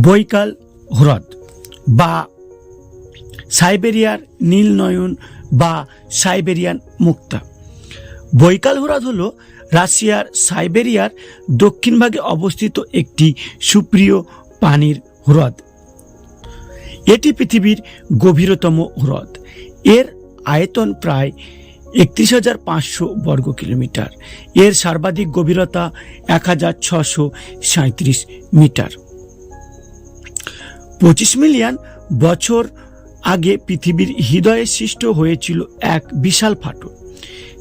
বৈকাল হ্রদ বা সাইবেরিয়ার নীলনয়ন বা সাইবেরিয়ান মুক্তা। বৈকাল হ্রদ হল রাশিয়ার সাইবেরিয়ার দক্ষিণ ভাগে অবস্থিত একটি সুপ্রিয় পানির হ্রদ। এটি পৃথিবীর গভীরতম হ্রদ। এর আয়তন প্রায় একত্রিশ হাজার পাঁচশো বর্গ কিলোমিটার। এর সর্বাধিক গভীরতা এক হাজার ছশো সাঁত্রিশ মিটার। পঁচিশ মিলিয়ন বছর আগে পৃথিবীর হৃদয়ে সৃষ্ট হয়েছিল এক বিশাল ফাটল।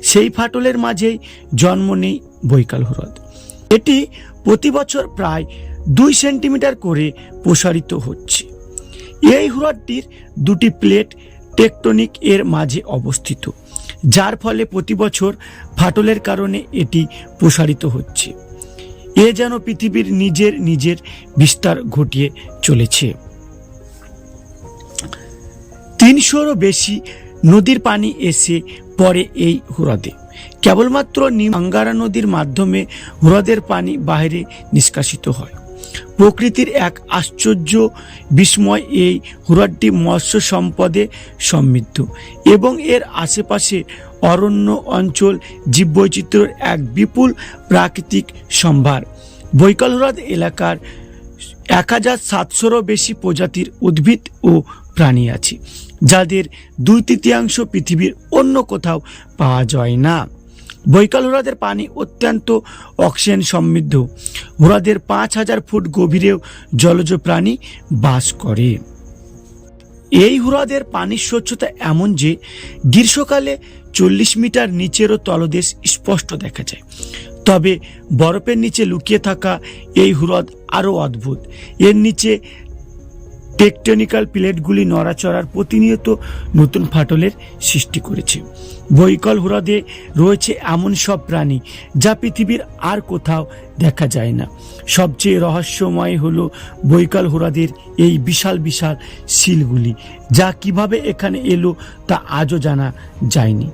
সেই ফাটলের মাঝেই জন্ম নেই বৈকাল হ্রদ। এটি প্রতি বছর প্রায় দুই সেন্টিমিটার করে প্রসারিত হচ্ছে। এই হ্রদটির দুটি প্লেট টেকটনিক এর মাঝে অবস্থিত, যার ফলে প্রতি বছর ফাটলের কারণে এটি প্রসারিত হচ্ছে। এ যেন পৃথিবীর নিজের নিজের বিস্তার ঘটিয়ে চলেছে। তিনশোরও বেশি নদীর পানি এসে পড়ে এই হ্রদে। কেবলমাত্র নিমাঙ্গারা নদীর মাধ্যমে হ্রদের পানি বাইরে নিষ্কাশিত হয়। প্রকৃতির এক আশ্চর্য বিস্ময় এই হ্রদটি মৎস্য সম্পদে সমৃদ্ধ এবং এর আশেপাশে অরণ্য অঞ্চল জীববৈচিত্র্যের এক বিপুল প্রাকৃতিক সম্ভার। বৈকাল হ্রদ এলাকার এক হাজার সাতশোরও বেশি প্রজাতির উদ্ভিদ ও প্রাণী আছে, যাদের দুই তৃতীয়াংশ পৃথিবীর অন্য কোথাও পাওয়া যায় না। বৈকাল হ্রদের পানি অত্যন্ত অক্সিজেন সমৃদ্ধ হ্রদের পাঁচ হাজার ফুট গভীরেও জলজ প্রাণী বাস করে। এই হ্রদের পানির স্বচ্ছতা এমন যে, গ্রীষ্মকালে চল্লিশ মিটার নিচেরও তলদেশ স্পষ্ট দেখা যায়। তবে বরফের নিচে লুকিয়ে থাকা এই হ্রদ আরও অদ্ভুত। এর নিচে টেকটনিক্যাল প্লেটগুলি নড়াচড়ার প্রতিনিয়ত নতুন ফাটলের সৃষ্টি করেছে। বৈকল হ্রদে রয়েছে এমন সব প্রাণী যা পৃথিবীর আর কোথাও দেখা যায় না। সবচেয়ে রহস্যময় হল বৈকাল হ্রদের এই বিশাল বিশাল শিলগুলি, যা কীভাবে এখানে এলো তা আজও জানা যায়নি।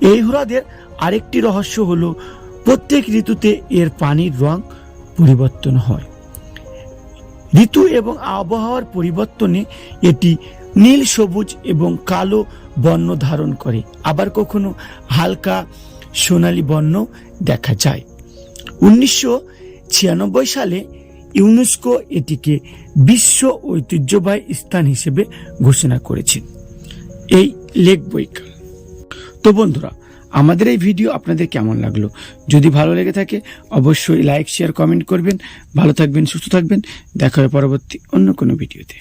এই হ্রদের আরেকটি রহস্য হলো প্রত্যেক ঋতুতে এর পানির রং পরিবর্তন হয়। ঋতু এবং আবহাওয়ার পরিবর্তনে এটি নীল, সবুজ এবং কালো বর্ণ ধারণ করে। আবার কখনো হালকা সোনালী বর্ণ দেখা যায়। উনিশশো ছিয়ানব্বই সালে ইউনেস্কো এটিকে বিশ্ব ঐতিহ্যবাহী স্থান হিসেবে ঘোষণা করেছে। এই লেক বৈকাল। তো বন্ধুরা আমাদের এই ভিডিও আপনাদের কেমন লাগল? যদি ভালো লেগে থাকে, অবশ্যই লাইক শেয়ার কমেন্ট করবেন। ভালো থাকবেন, সুস্থ থাকবেন। দেখা হবে পরবর্তী অন্য কোনো ভিডিওতে।